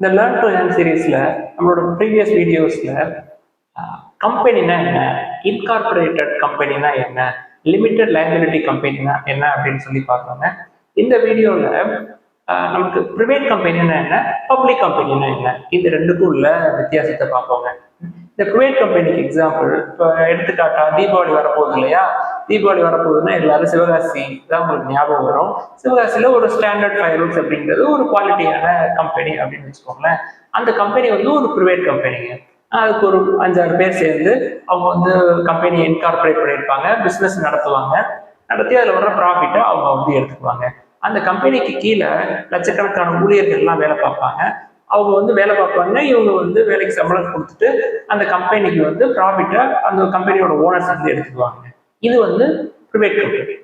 இந்த learn to earn சீரீஸில் நம்மளோட ப்ரீவியஸ் வீடியோஸில் கம்பெனினா என்ன? இன்கார்பரேட்டட் கம்பெனினா என்ன? லிமிட்டட் லைபிலிட்டி கம்பெனினா என்ன அப்படின்னு சொல்லி பார்த்தோங்க இந்த வீடியோவில் நமக்கு ப்ரைவேட் கம்பெனினா என்ன? பப்ளிக் கம்பெனினா என்ன? இது ரெண்டுக்கும் உள்ள வித்தியாசத்தை பார்ப்போங்க. இந்த ப்ரைவேட் கம்பெனிக்கு எக்ஸாம்பிள் இப்போ எடுத்துக்காட்டா தீபாவளி வரப்போகுது இல்லையா? தீபாவளி வரப்போகுதுன்னா எல்லாரும் சிவகாசி தான் உங்களுக்கு ஞாபகம் வரும். சிவகாசியில் ஒரு ஸ்டாண்டர்ட் ஃபயர்வுட்ஸ் அப்படிங்கிறது ஒரு குவாலிட்டியான கம்பெனி அப்படின்னு வச்சுக்கோங்களேன். அந்த கம்பெனி வந்து ஒரு ப்ரைவேட் கம்பெனிங்க அதுக்கு ஒரு அஞ்சாறு பேர் சேர்ந்து அவங்க வந்து கம்பெனியை இன்கார்பரேட் பண்ணியிருப்பாங்க பிஸ்னஸ் நடத்துவாங்க. நடத்தி அதில் வர்ற ப்ராஃபிட்டை அவங்க வந்து எடுத்துக்குவாங்க. அந்த கம்பெனிக்கு கீழே லட்சக்கணக்கான ஊழியர்கள் எல்லாம் வேலை பார்ப்பாங்க. அவங்க வந்து வேலை பார்ப்பாங்க இவங்க வந்து வேலைக்கு சம்பளம் கொடுத்துட்டு அந்த கம்பெனிக்கு வந்து ப்ராஃபிட்டை அந்த கம்பெனியோட ஓனர்ஸ் வந்து எடுத்துக்குவாங்க. இது வந்து ப்ரைவேட் கம்பெனி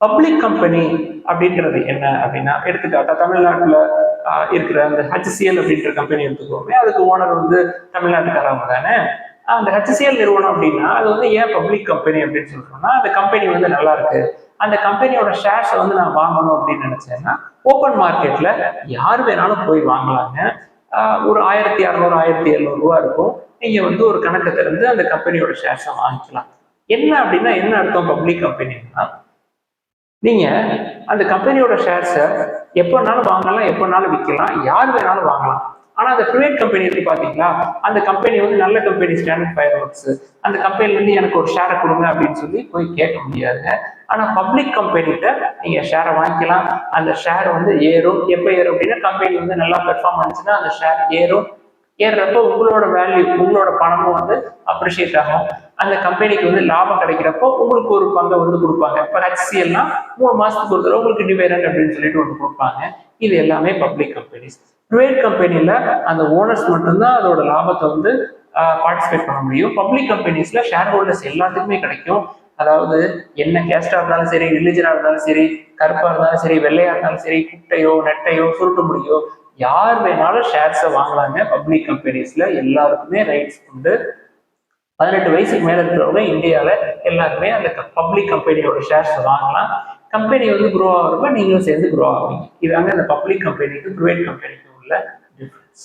பப்ளிக் கம்பெனி அப்படின்றது என்ன அப்படின்னா எடுத்துக்காட்டா தமிழ்நாட்டில் இருக்கிற அந்த ஹெச்சிஎல் அப்படின்ற கம்பெனி எடுத்துக்கோமே அதுக்கு ஓனர் வந்து தமிழ்நாட்டுக்காரவங்க தானே. அந்த ஹெச்சிஎல் நிறுவனம் அப்படின்னா அது வந்து ஏன் பப்ளிக் கம்பெனி அப்படின்னு சொல்றோம்னா அந்த கம்பெனி வந்து நல்லா இருக்கு. அந்த கம்பெனியோட ஷேர்ஸை வந்து நான் வாங்கணும் அப்படின்னு நினைச்சேன்னா ஓப்பன் மார்க்கெட்ல யார் வேணாலும் போய் வாங்கலாங்க. ஒரு ஆயிரத்தி அறநூறு ஆயிரத்தி எழுநூறு ரூபா இருக்கும். நீங்க வந்து ஒரு கணக்கை திறந்து அந்த கம்பெனியோட ஷேர்ஸை வாங்கிக்கலாம். என்ன அப்படின்னா என்ன அர்த்தம் பப்ளிக் கம்பெனின்னா நீங்க அந்த கம்பெனியோட ஷேர்ஸை எப்போனாலும் வாங்கலாம் எப்போனாலும் விற்கலாம் யார் வேணாலும் வாங்கலாம். ஆனா அந்த ப்ரைவேட் கம்பெனி எப்படி பாத்தீங்களா அந்த கம்பெனி வந்து நல்ல கம்பெனி ஸ்டாண்டர்ட் ஃபயர் ஒர்க்ஸ் அந்த கம்பெனில இருந்து எனக்கு ஒரு ஷேரை கொடுங்க அப்படின்னு சொல்லி போய் கேட்க முடியாதுங்க. ஆனா பப்ளிக் கம்பெனிகிட்ட நீங்க ஷேரை வாங்கிக்கலாம். அந்த ஷேர் வந்து ஏறும். எப்போ ஏறும் அப்படின்னா கம்பெனி வந்து நல்லா பெர்ஃபார்ம் பண்ணுச்சுன்னா அந்த ஷேர் ஏறும். ஏறுறப்ப உங்களோட வேல்யூ உங்களோட பணமும் வந்து அப்ரிஷியேட் ஆகும். அந்த கம்பெனிக்கு வந்து லாபம் கிடைக்கிறப்போ உங்களுக்கு ஒரு பங்கை வந்து கொடுப்பாங்க. இப்போ ஹெச்சிஎல்னா மூணு மாசத்துக்கு ஒரு தடவை உங்களுக்கு டிவைடன் அப்படின்னு சொல்லிட்டு ஒன்று கொடுப்பாங்க. இது எல்லாமே பப்ளிக் கம்பெனிஸ் ப்ரைவேட் கம்பெனியில் அந்த ஓனர்ஸ் மட்டும்தான் அதோட லாபத்தை வந்து பார்ட்டிசிபேட் பண்ண முடியும். பப்ளிக் கம்பெனிஸ்ல ஷேர் ஹோல்டர்ஸ் எல்லாத்துக்குமே கிடைக்கும். அதாவது என்ன கேஸ்டா இருந்தாலும் சரி ரிலிஜனா இருந்தாலும் சரி கருப்பா இருந்தாலும் சரி வெள்ளையா இருந்தாலும் சரி குட்டையோ நெட்டையோ சுருட்டு முடியோ யார் வேணாலும் ஷேர்ஸை வாங்கலாங்க. பப்ளிக் கம்பெனிஸ்ல எல்லாருக்குமே ரைட்ஸ் உண்டு. பதினெட்டு வயசுக்கு மேல இருக்கிறவங்க இந்தியாவில் எல்லாருமே அந்த பப்ளிக் கம்பெனியோட ஷேர்ஸ் வாங்கலாம். கம்பெனி வந்து குரோ ஆகிறப்ப நீங்களும் சேர்ந்து குரோ ஆவீங்க. இதாங்க அந்த பப்ளிக் கம்பெனிக்கு ப்ரைவேட் கம்பெனிக்கு உள்ள டிஃப்ரென்ஸ்